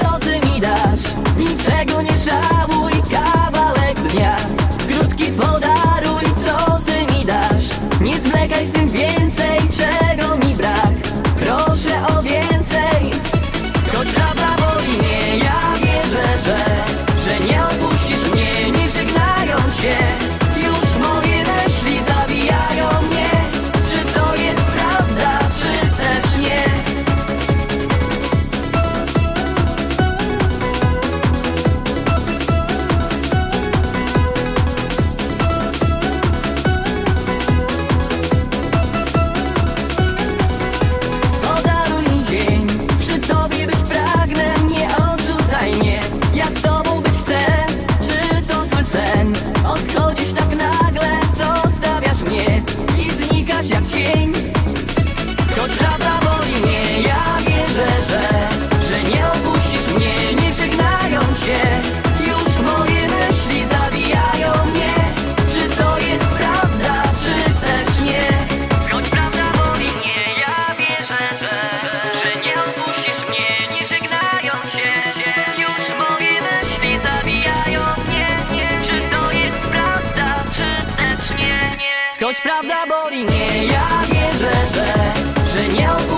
Co ty mi dasz? niczego nie żałuj Kawałek dnia, krótki podaruj Co ty mi dasz? Nie zwlekaj z tym więcej Czego mi brak? Proszę o więcej prawda boli Nie, ja wierzę, że Że nie opuścisz